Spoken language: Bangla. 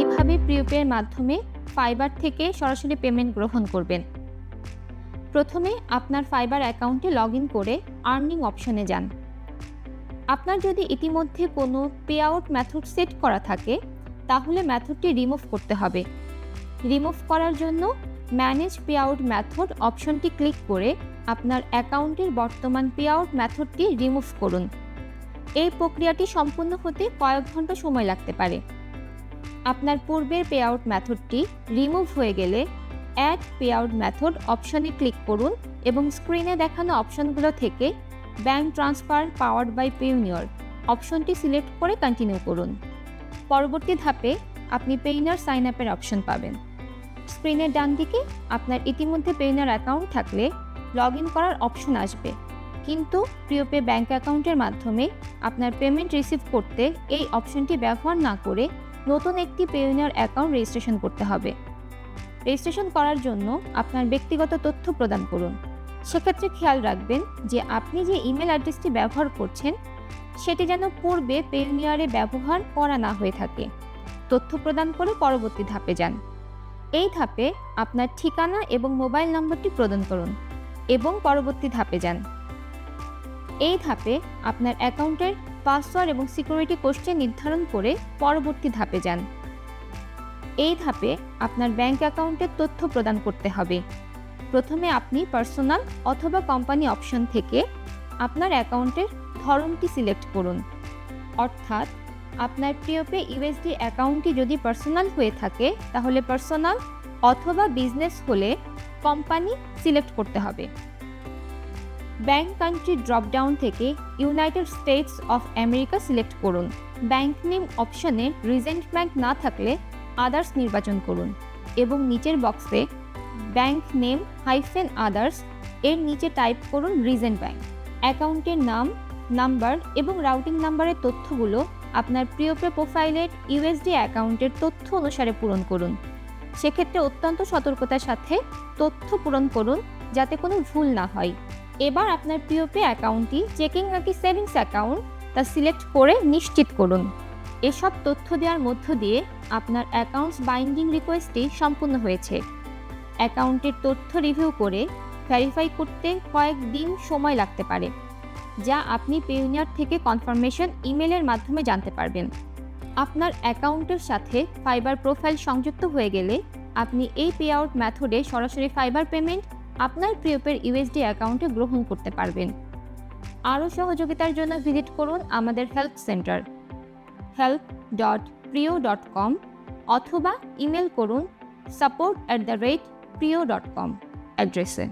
কীভাবে প্রিয়পের মাধ্যমে ফাইবার থেকে সরাসরি পেমেন্ট গ্রহণ করবেন। প্রথমে আপনার ফাইবার অ্যাকাউন্টে লগ করে আর্নিং অপশনে যান। আপনার যদি ইতিমধ্যে কোনো পে আউট মেথড সেট করা থাকে, তাহলে মেথডটি রিমুভ করতে হবে। রিমুভ করার জন্য ম্যানেজ পে আউট মেথড অপশনটি ক্লিক করে আপনার অ্যাকাউন্টের বর্তমান পে আউট মেথডটি রিমুভ করুন। এই প্রক্রিয়াটি সম্পূর্ণ হতে কয়েক ঘণ্টা সময় লাগতে পারে। আপনার পূর্বের পে আউট মেথডটি রিমুভ হয়ে গেলে অ্যাড পে আউট মেথড অপশনে ক্লিক করুন এবং স্ক্রিনে দেখানো অপশনগুলো থেকে bank transfer powered by Payoneer অপশনটি সিলেক্ট করে কন্টিনিউ করুন। পরবর্তী ধাপে আপনি পেইনার সাইন আপের অপশন পাবেন। স্ক্রিনের ডান দিকে আপনার ইতিমধ্যে পেইনার অ্যাকাউন্ট থাকলে লগ ইন করার অপশন আসবে। কিন্তু প্রিয়পে ব্যাঙ্ক অ্যাকাউন্টের মাধ্যমে আপনার পেমেন্ট রিসিভ করতে এই অপশনটি ব্যবহার না করে নতুন একটি পেইনার অ্যাকাউন্ট রেজিস্ট্রেশন করতে হবে। রেজিস্ট্রেশন করার জন্য আপনার ব্যক্তিগত তথ্য প্রদান করুন। সেক্ষেত্রে খেয়াল রাখবেন যে আপনি যে ইমেল অ্যাড্রেসটি ব্যবহার করছেন, সেটি যেন পূর্বে পেইনিয়ারে ব্যবহার করা না হয়ে থাকে। তথ্য প্রদান করে পরবর্তী ধাপে যান। এই ধাপে আপনার ঠিকানা এবং মোবাইল নম্বরটি প্রদান করুন এবং পরবর্তী ধাপে যান। এই ধাপে আপনার অ্যাকাউন্টের পাসওয়ার্ড এবং সিকিউরিটি কোশ্চেন নির্ধারণ করে পরবর্তী ধাপে যান। এই ধাপে আপনার ব্যাংক অ্যাকাউন্টের তথ্য প্রদান করতে হবে। প্রথমে আপনি পার্সোনাল অথবা কোম্পানি অপশন থেকে আপনার অ্যাকাউন্টের ধরনটি সিলেক্ট করুন। অর্থাৎ আপনার প্রিয়পে ইউএসডি অ্যাকাউন্টটি যদি পার্সোনাল হয়ে থাকে, তাহলে পার্সোনাল অথবা বিজনেস হলে কোম্পানি সিলেক্ট করতে হবে। ব্যাংক কান্ট্রি ড্রপডাউন থেকে United States of America select করুন। ব্যাংক নেম অপশনে রিজেন্ট ব্যাংক না থাকলে আদার্স নির্বাচন করুন এবং নিচের বক্সে ব্যাংক নেম হাইফেন আদার্স এর নিচে টাইপ করুন রিজেন্ট ব্যাংক। অ্যাকাউন্টের নাম, নাম্বার এবং রাউটিং নাম্বারের তথ্যগুলো আপনার প্রিয়পে প্রোফাইলের ইউএসডি অ্যাকাউন্টের তথ্য অনুসারে পূরণ করুন। সেক্ষেত্রে অত্যন্ত সতর্কতার সাথে তথ্য পূরণ করুন যাতে কোনো ভুল না হয়। এবার আপনার প্রিয়পে অ্যাকাউন্টটি, চেকিং নাকি সেভিংস অ্যাকাউন্ট, তা সিলেক্ট করে নিশ্চিত করুন। এসব তথ্য দেওয়ার মধ্য দিয়ে আপনার অ্যাকাউন্টস বাইন্ডিং রিকোয়েস্টটি সম্পূর্ণ হয়েছে। অ্যাকাউন্টের তথ্য রিভিউ করে ভেরিফাই করতে কয়েক দিন সময় লাগতে পারে, যা আপনি পেউনিয়ার থেকে কনফার্মেশন ইমেলের মাধ্যমে জানতে পারবেন। আপনার অ্যাকাউন্টের সাথে ফাইবার প্রোফাইল সংযুক্ত হয়ে গেলে আপনি এই পে আউট সরাসরি ফাইবার পেমেন্ট আপনার প্রিয়পের ইউএসডি অ্যাকাউন্টে গ্রহণ করতে পারবেন। আরও সহযোগিতার জন্য ভিজিট করুন আমাদের help centre help dot Priyo dot com অথবা ইমেল করুন support at the rate Priyo dot com অ্যাড্রেসে।